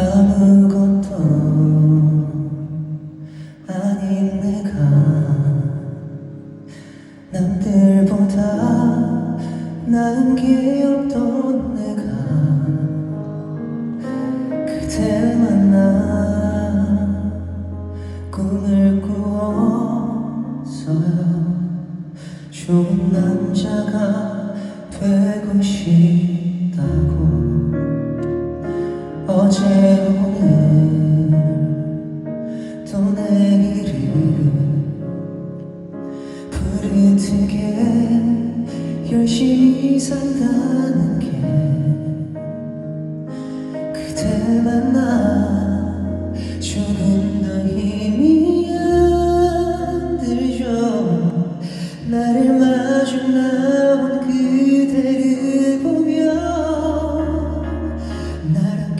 아무것도 아닌 내가 남들보다 나은 게 없던 내가 그댈 만나 꿈을 꾸었어요 좋은 남자가 되고 싶 어제 오늘 또 내일을 부르트게 열심히 산다는 게 그대 만나 조금 더 힘이 안 들죠. 나를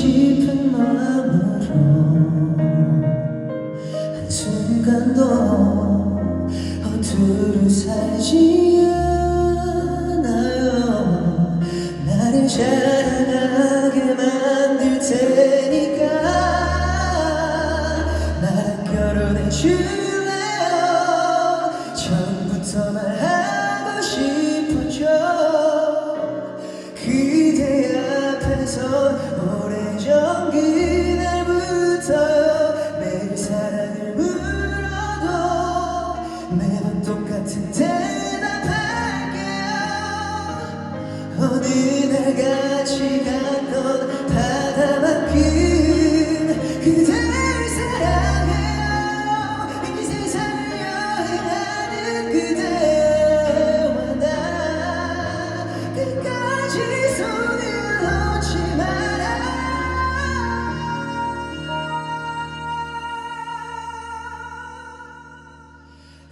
싶은 마음으로 한순간도 허투루 살지 않아요. 나를 자라나게 만들 테니까 나랑 결혼해 줄래요? 처음부터 말하고 싶었죠. 그대 앞에서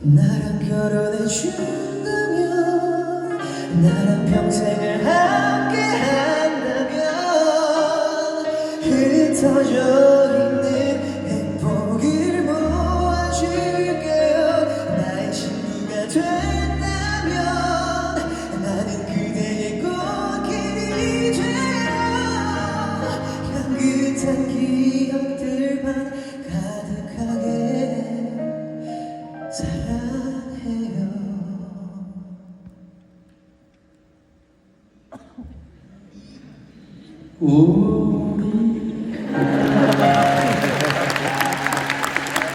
나랑 결혼해 준다면 나랑 평생을 함께 한다면 흩어져 呜